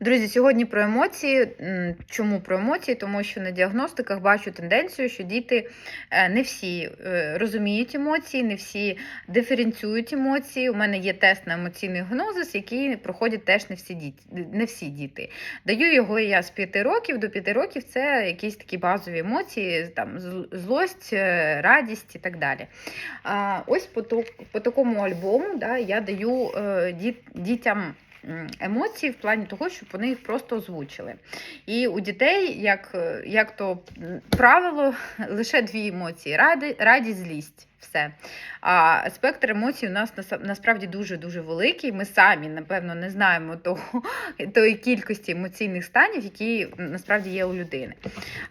Друзі, сьогодні про емоції. Чому про емоції? Тому що на діагностиках бачу тенденцію, що діти е, не всі е, розуміють емоції, не всі диференціюють емоції. У мене є тест на емоційний гнозис, який проходять теж не всі діти. Не всі діти. Даю його я з 5 років до 5 років. Це якісь такі базові емоції, там зл- злость, е, радість і так далі. А, ось по, такому альбому да, я даю дітям емоції в плані того, щоб вони їх просто озвучили. І у дітей, як, як то правило, лише дві емоції: ради, радість, злість. Все. А спектр емоцій у нас насправді дуже-дуже великий. Ми самі, напевно, не знаємо того, тої кількості емоційних станів, які насправді є у людини.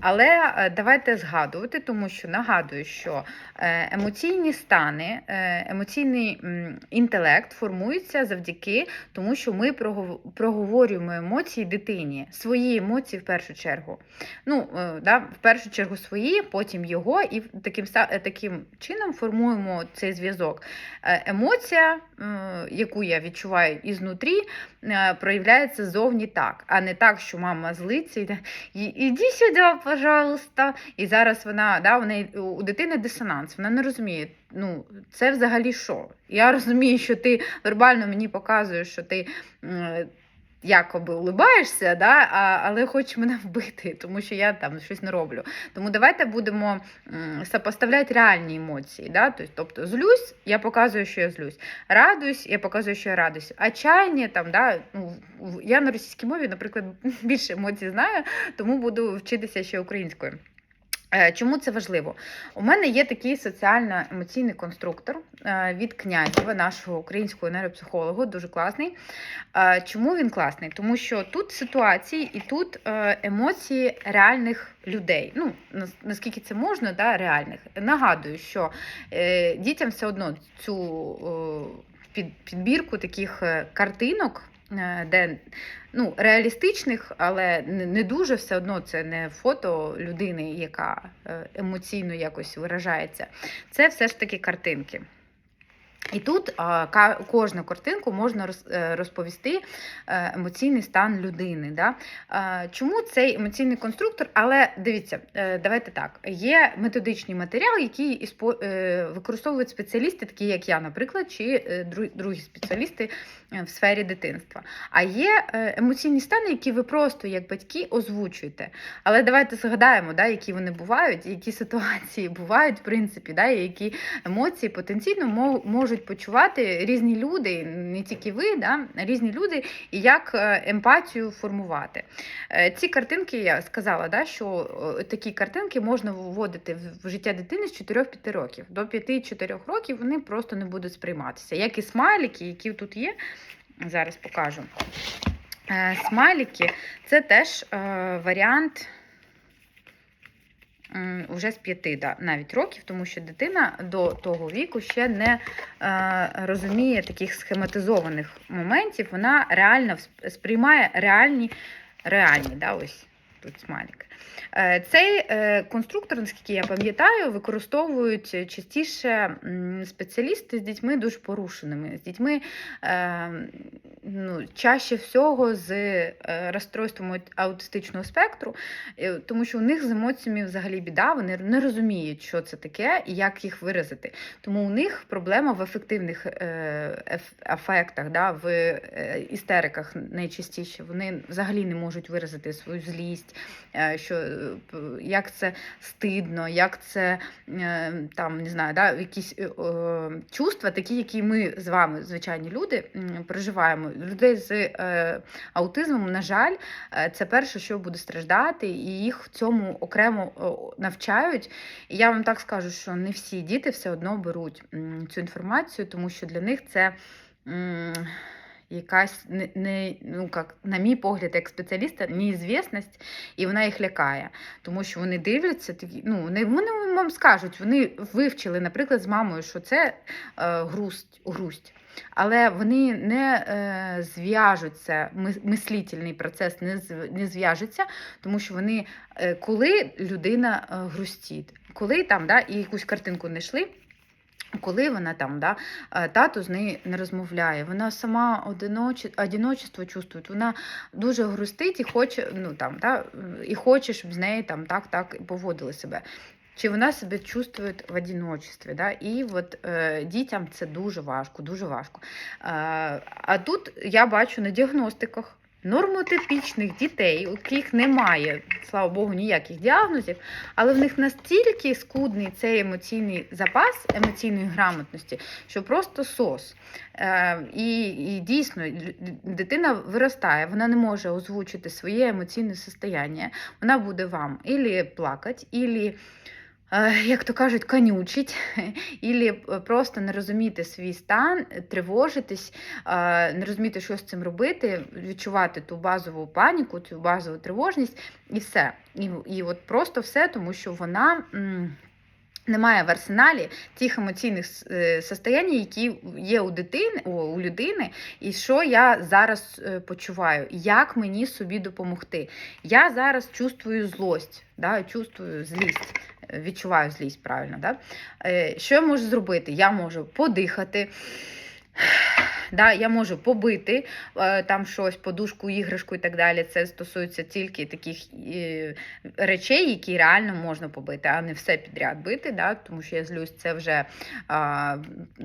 Але е, давайте згадувати, тому що нагадую, що е, емоційні стани, е, емоційний інтелект формується завдяки тому, що ми проговорюємо емоції дитині, свої емоції в першу чергу. Ну, да, в першу чергу свої, потім його, і таким, таким чином формуємо цей зв'язок. Е, Емоція, яку я відчуваю ізнутрі, е, проявляється зовні так, а не так, що мама злиться йде, «І- іди сюди, пожалуйста. І зараз вона, да, в неї, у дитини дисонанс, вона не розуміє. Ну, це взагалі що? Я розумію, що ти вербально мені показуєш, що ти якоби улибаєшся, да, а, але хочеш мене вбити, тому що я там щось не роблю. Тому давайте будемо сопоставляти реальні емоції. Да? Тобто, злюсь, я показую, що я злюсь. Радуюсь, я показую, що я радуюсь. Отчаяння, там, да, ну, я на російській мові, наприклад, більше емоцій знаю, тому буду вчитися ще українською. Е, Чому це важливо? У мене є такий соціально-емоційний конструктор е, від князєва, нашого українського нейропсихолога, дуже класний. Е, Чому він класний? Тому що тут ситуації і тут емоції реальних людей. Ну, нас- наскільки це можна, да, реальних. Нагадую, що дітям все одно цю під, підбірку таких картинок, де ну, реалістичних, але не не дуже все одно це не фото людини, яка е, емоційно якось виражається. Це все ж таки картинки. І тут кожну картинку можна е, розповісти е, емоційний стан людини. Да? Чому цей емоційний конструктор? Але дивіться, е, давайте так: є методичний матеріал, який використовують спеціалісти, такі як я, наприклад, чи другі спеціалісти в сфері дитинства. А є емоційні стани, які ви просто як батьки озвучуєте. Але давайте згадаємо, да, які вони бувають, які ситуації бувають, в принципі, да, і які емоції потенційно мо- можуть почувати різні люди, не тільки ви, да, різні люди, і як е, емпатію формувати. Е, Ці картинки, я сказала, да, що е, такі картинки можна вводити в- життя дитини з 4-5 років. До 5-4 років вони просто не будуть сприйматися. Як і смайлики, які тут є, зараз покажу. Смайлики це теж варіант м, уже з п'яти да, навіть років, тому що дитина до того віку ще не е, розуміє таких схематизованих моментів. Вона реально сприймає реальні, реальні да, ось тут смайлик. Е, Цей е, конструктор, наскільки я пам'ятаю, використовують частіше спеціалісти з дітьми дуже порушеними, з дітьми е, ну, чаще всього з розстройством аутистичного спектру, тому що у них з емоціями взагалі біда, вони не розуміють, що це таке і як їх виразити. Тому у них проблема в ефективних е, еф- афектах, да, в істериках найчастіше. Вони взагалі не можуть виразити свою злість, що, е, як це стидно, як це е, там, не знаю, да, якісь е, е, чувства, такі, які ми з вами, звичайні люди, проживаємо. Людей з е, аутизмом, на жаль, е, це перше, що буде страждати, і їх в цьому окремо навчають. І я вам так скажу, що не всі діти все одно беруть цю інформацію, тому що для них це. Якась не, не ну як на мій погляд, як спеціаліста, неізвісність, і вона їх лякає, тому що вони дивляться такі. Ну вони, вони вам скажуть, вони вивчили, наприклад, з мамою, що це е, грусть, грусть. Але вони не е, зв'яжуться, ми- мислительний процес не, не зв'яжеться, тому що вони, е, коли людина е, грустить, коли там да, і якусь картинку знайшли, Коли вона там, да, е, тато з нею не розмовляє, вона сама одиноче, одиночество чувствує, вона дуже грустить і хоче, ну, там, да, і хоче, щоб з нею там, так, так поводили себе. Чи вона себе чувствує в одиночестві, да? і от е, дітям це дуже важко, дуже важко. Е, а тут я бачу на діагностиках нормотипічних дітей, у яких немає, слава Богу, ніяких діагнозів, але в них настільки скудний цей емоційний запас емоційної грамотності, що просто сос. Е, і, і дійсно дитина виростає, вона не може озвучити своє емоційне состояння. Вона буде вам ілі плакати, ілі. Е, Як то кажуть, конючить, ілі просто не розуміти свій стан, тривожитись, е, не розуміти, що з цим робити, відчувати ту базову паніку, цю базову тривожність, і все. І, і от просто все, тому що вона. Немає в арсеналі тих емоційних е, состоянь, які є у дитини, у людини, і що я зараз е, почуваю, як мені собі допомогти. Я зараз чувствую злость, да, чувствую злість, е, відчуваю злість, правильно. Да? Що я можу зробити? Я можу подихати. Да, я можу побити е, там щось, подушку, іграшку і так далі. Це стосується тільки таких е, речей, які реально можна побити, а не все підряд бити. Да, тому що я злюсь, це вже,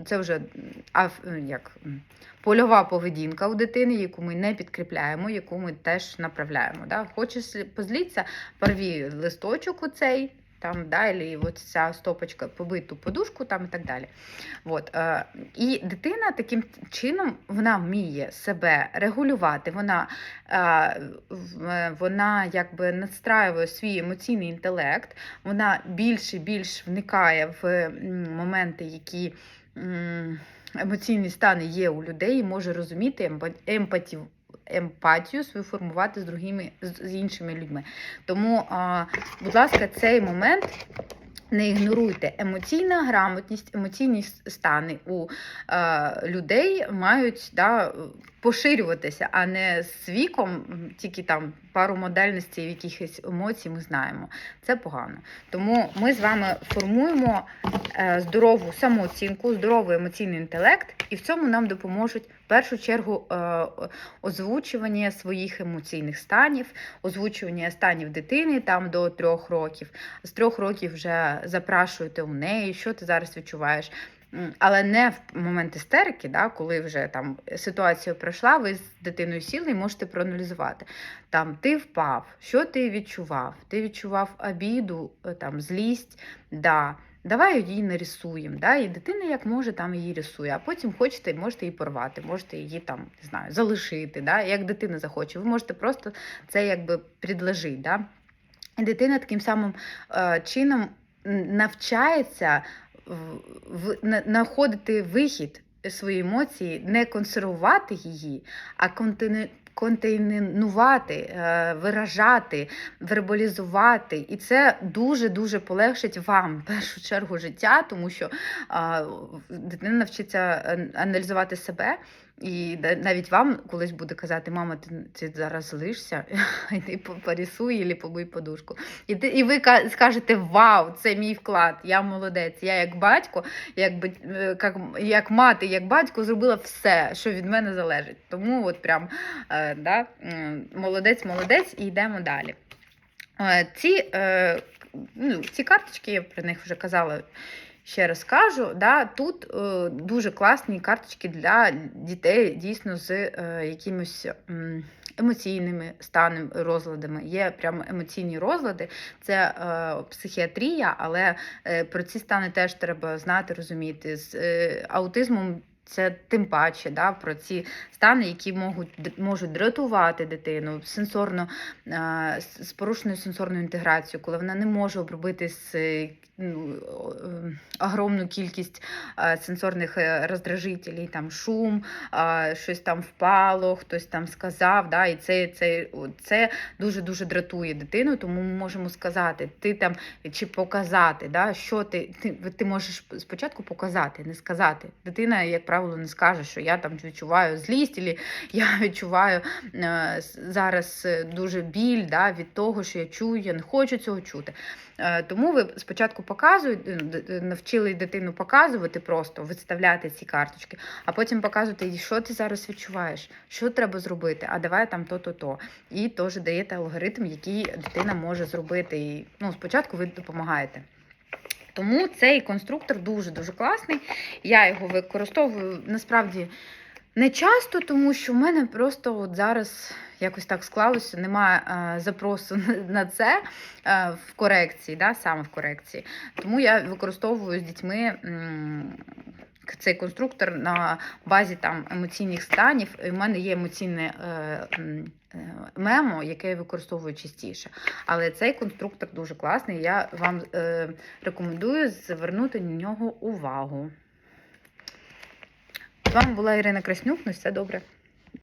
це вже а, як, польова поведінка у дитини, яку ми не підкріпляємо, яку ми теж направляємо. Да. Хочеш позлітися, порві листочок у цей. Там далі, от ця стопочка побиту подушку, там і так далі. От, і дитина таким чином вона вміє себе регулювати, вона, е, е, вона якби надстраює свій емоційний інтелект, вона більше і більш вникає в моменти, які емоційні стани є у людей, і може розуміти емпа- емпатів. Емпатію свою формувати з другими з іншими людьми. Тому, будь ласка, цей момент не ігноруйте. Емоційна грамотність, емоційні стани у е, людей мають да, поширюватися, а не з віком тільки там пару модальностей якихось емоцій ми знаємо. Це погано. Тому ми з вами формуємо е, здорову самооцінку, здоровий емоційний інтелект, і в цьому нам допоможуть в першу чергу е, озвучування своїх емоційних станів, озвучування станів дитини там до трьох років. З трьох років вже запрашуєте у неї, що ти зараз відчуваєш. Але не в момент істерики, да, коли вже там ситуація пройшла, ви з дитиною сіли і можете проаналізувати. Там ти впав, що ти відчував? Ти відчував обіду, е, там, злість, да. Давай її нарисуємо. Да? І дитина як може, там її рисує. А потім хочете, можете її порвати, можете її там, не знаю, залишити. Да? Як дитина захоче. Ви можете просто це якби предложити. Да? І дитина таким самим е, чином навчається знаходити вихід своєї емоції, не консервувати її, а контини. Контейнувати, е, виражати, вербалізувати, і це дуже дуже полегшить вам в першу чергу життя, тому що дитина навчиться аналізувати себе, і навіть вам колись буде казати, мама, ти, ти зараз злишся, йди по- порисуй або побий подушку. І, ти, і ви скажете: Вау, це мій вклад, я молодець. Я як батько, як, е, як, як мати, як батько зробила все, що від мене залежить. Тому от прям е, да, молодець, молодець, і йдемо далі. Е, Ці, е, ну, ці карточки, я про них вже казала. Ще раз кажу, да, тут е, дуже класні карточки для дітей дійсно з е, якимось емоційними станами, розладами. Є прямо емоційні розлади, це е, психіатрія, але е, про ці стани теж треба знати, розуміти. З е, аутизмом це тим паче да, про ці стани, які можуть, можуть дратувати дитину сенсорно, е, з порушеною сенсорною інтеграцією, коли вона не може обробити з, огромну кількість сенсорних е, роздражителів, там шум, щось там впало, хтось там сказав. Да, і це, це, це дуже-дуже дратує дитину, тому ми можемо сказати, ти там чи показати, да, що ти, ти, ти можеш спочатку показати, не сказати. Дитина, як правило, не скаже, що я там відчуваю злість, або я відчуваю е, зараз е, дуже біль да, від того, що я чую, я не хочу цього чути. Е, Тому ви спочатку е, д- навчили дитину показувати просто, виставляти ці карточки, а потім показувати, їй, що ти зараз відчуваєш, що треба зробити, а давай там то-то то. І теж даєте алгоритм, який дитина може зробити. І ну, спочатку ви допомагаєте. Тому цей конструктор дуже-дуже класний. Я його використовую насправді не часто, тому що в мене просто от зараз якось так склалося, немає е, запросу на- це е, в корекції, да, саме в корекції. Тому я використовую з дітьми цей конструктор на базі там емоційних станів. В мене є емоційне е, мемо, яке я використовую частіше. Але цей конструктор дуже класний. Я вам рекомендую звернути на нього увагу. З вами була Ірина Краснюк. Ну, все добре.